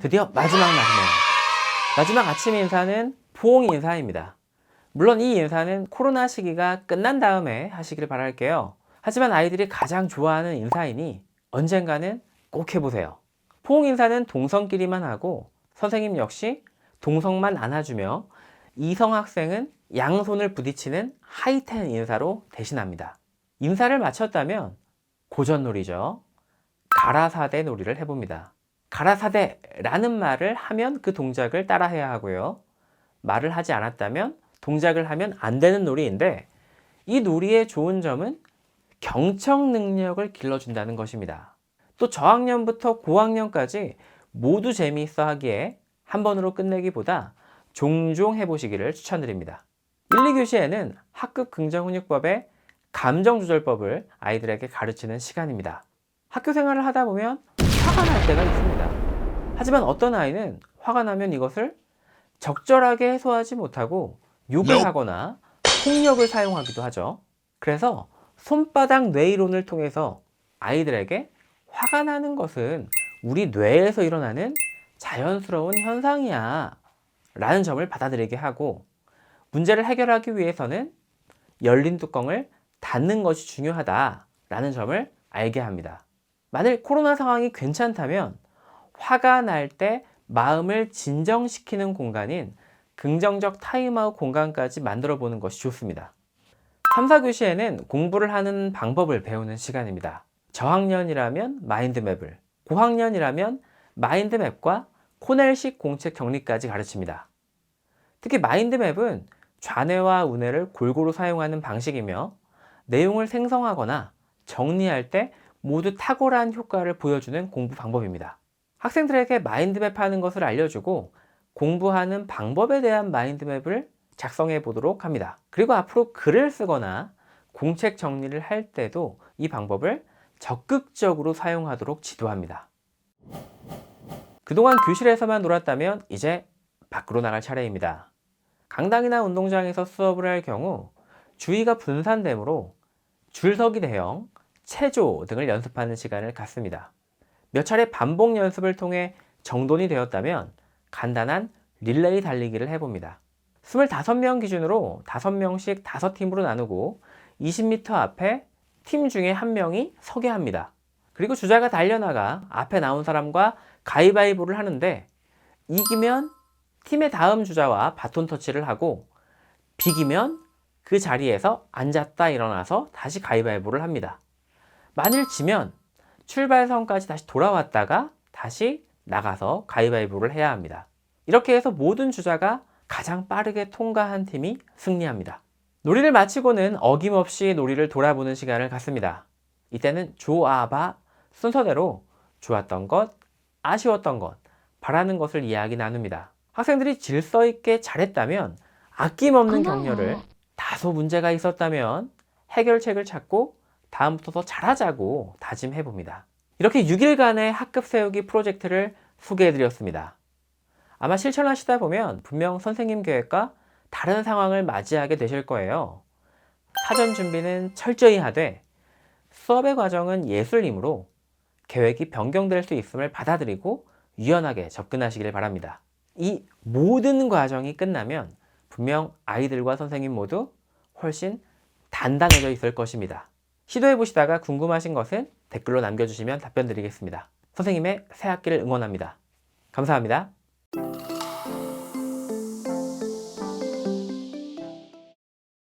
드디어 마지막 날이네요. 마지막 아침 인사는 포옹 인사입니다. 물론 이 인사는 코로나 시기가 끝난 다음에 하시길 바랄게요. 하지만 아이들이 가장 좋아하는 인사이니 언젠가는 꼭 해보세요. 포옹 인사는 동성끼리만 하고 선생님 역시 동성만 안아주며 이성 학생은 양손을 부딪히는 하이텐 인사로 대신합니다. 인사를 마쳤다면 고전놀이죠. 가라사대 놀이를 해봅니다. 가라사대 라는 말을 하면 그 동작을 따라해야 하고요. 말을 하지 않았다면 동작을 하면 안 되는 놀이인데 이 놀이의 좋은 점은 경청 능력을 길러준다는 것입니다. 또 저학년부터 고학년까지 모두 재미있어 하기에 한 번으로 끝내기보다 종종 해보시기를 추천드립니다. 1, 2교시에는 학급 긍정훈육법의 감정조절법을 아이들에게 가르치는 시간입니다. 학교 생활을 하다 보면 화가 날 때가 있습니다. 하지만 어떤 아이는 화가 나면 이것을 적절하게 해소하지 못하고 욕을 Nope. 하거나 폭력을 사용하기도 하죠. 그래서 손바닥 뇌이론을 통해서 아이들에게 화가 나는 것은 우리 뇌에서 일어나는 자연스러운 현상이야 라는 점을 받아들이게 하고 문제를 해결하기 위해서는 열린 뚜껑을 닫는 것이 중요하다 라는 점을 알게 합니다. 만일 코로나 상황이 괜찮다면 화가 날 때 마음을 진정시키는 공간인 긍정적 타임아웃 공간까지 만들어 보는 것이 좋습니다. 3, 4교시에는 공부를 하는 방법을 배우는 시간입니다. 저학년이라면 마인드맵을, 고학년이라면 마인드맵과 코넬식 공책 정리까지 가르칩니다. 특히 마인드맵은 좌뇌와 우뇌를 골고루 사용하는 방식이며 내용을 생성하거나 정리할 때 모두 탁월한 효과를 보여주는 공부 방법입니다. 학생들에게 마인드맵 하는 것을 알려주고 공부하는 방법에 대한 마인드맵을 작성해 보도록 합니다. 그리고 앞으로 글을 쓰거나 공책 정리를 할 때도 이 방법을 적극적으로 사용하도록 지도합니다. 그동안 교실에서만 놀았다면 이제 밖으로 나갈 차례입니다. 강당이나 운동장에서 수업을 할 경우 주의가 분산되므로 줄서기 대형, 체조 등을 연습하는 시간을 갖습니다. 몇 차례 반복 연습을 통해 정돈이 되었다면 간단한 릴레이 달리기를 해봅니다. 25명 기준으로 5명씩 5팀으로 나누고 20m 앞에 팀 중에 한 명이 서게 합니다. 그리고 주자가 달려나가 앞에 나온 사람과 가위바위보를 하는데 이기면 팀의 다음 주자와 바톤 터치를 하고 비기면 그 자리에서 앉았다 일어나서 다시 가위바위보를 합니다. 만일 지면 출발선까지 다시 돌아왔다가 다시 나가서 가위바위보를 해야 합니다. 이렇게 해서 모든 주자가 가장 빠르게 통과한 팀이 승리합니다. 놀이를 마치고는 어김없이 놀이를 돌아보는 시간을 갖습니다. 이때는 조아바 순서대로 좋았던 것, 아쉬웠던 것, 바라는 것을 이야기 나눕니다. 학생들이 질서 있게 잘했다면 아낌없는. 격려를 다소 문제가 있었다면 해결책을 찾고 다음부터 더 잘하자고 다짐해 봅니다. 이렇게 6일간의 학급 세우기 프로젝트를 소개해 드렸습니다. 아마 실천하시다 보면 분명 선생님 계획과 다른 상황을 맞이하게 되실 거예요. 사전 준비는 철저히 하되 수업의 과정은 예술이므로 계획이 변경될 수 있음을 받아들이고 유연하게 접근하시길 바랍니다. 이 모든 과정이 끝나면 분명 아이들과 선생님 모두 훨씬 단단해져 있을 것입니다. 시도해 보시다가 궁금하신 것은 댓글로 남겨주시면 답변 드리겠습니다. 선생님의 새 학기를 응원합니다. 감사합니다.